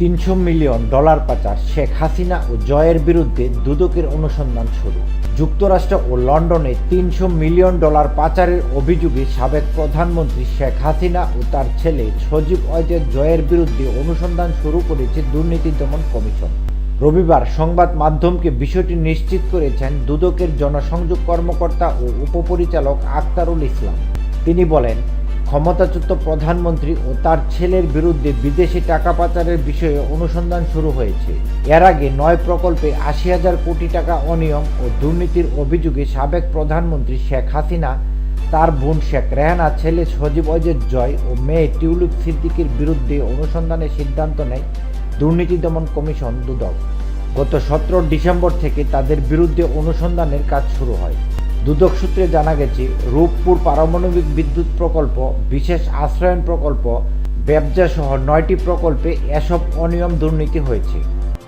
তিনশো million dollar পাচার শেখ হাসিনা ও জয়ের বিরুদ্ধে দুদকের অনুসন্ধান শুরু। যুক্তরাষ্ট্র ও লন্ডনে তিনশো মিলিয়ন ডলার পাচারের অভিযোগে সাবেক প্রধানমন্ত্রী শেখ হাসিনা ও তার ছেলে সজীব অজয় জয়ের বিরুদ্ধে অনুসন্ধান শুরু করেছে দুর্নীতি দমন কমিশন। রবিবার সংবাদ মাধ্যমকে বিষয়টি নিশ্চিত করেছেন দুদকের জনসংযোগ কর্মকর্তা ও উপপরিচালক আক্তারুল ইসলাম। তিনি বলেন ক্ষমতাচ্যুত প্রধানমন্ত্রী ও তার ছেলের বিরুদ্ধে বিদেশি টাকা পাচারের বিষয়ে অনুসন্ধান শুরু হয়েছে। এর আগে নয় প্রকল্পে আশি হাজার কোটি টাকা অনিয়ম ও দুর্নীতির অভিযোগে সাবেক প্রধানমন্ত্রী শেখ হাসিনা, তার বোন শেখ রেহানা, ছেলে সজীব অজের জয় ও মেয়ে টিউলিপ সিদ্দিকির বিরুদ্ধে অনুসন্ধানের সিদ্ধান্ত নেয় দুর্নীতি দমন কমিশন দুদক। গত সতেরো ডিসেম্বর থেকে তাদের বিরুদ্ধে অনুসন্ধানের কাজ শুরু হয়। দুদক সূত্রে জানা গেছে, রূপপুর পারমাণবিক বিদ্যুৎ প্রকল্প, বিশেষ আশ্রয়ন প্রকল্প ব্যবসা সহ নয়টি প্রকল্পে এসব অনিয়ম দুর্নীতি হয়েছে।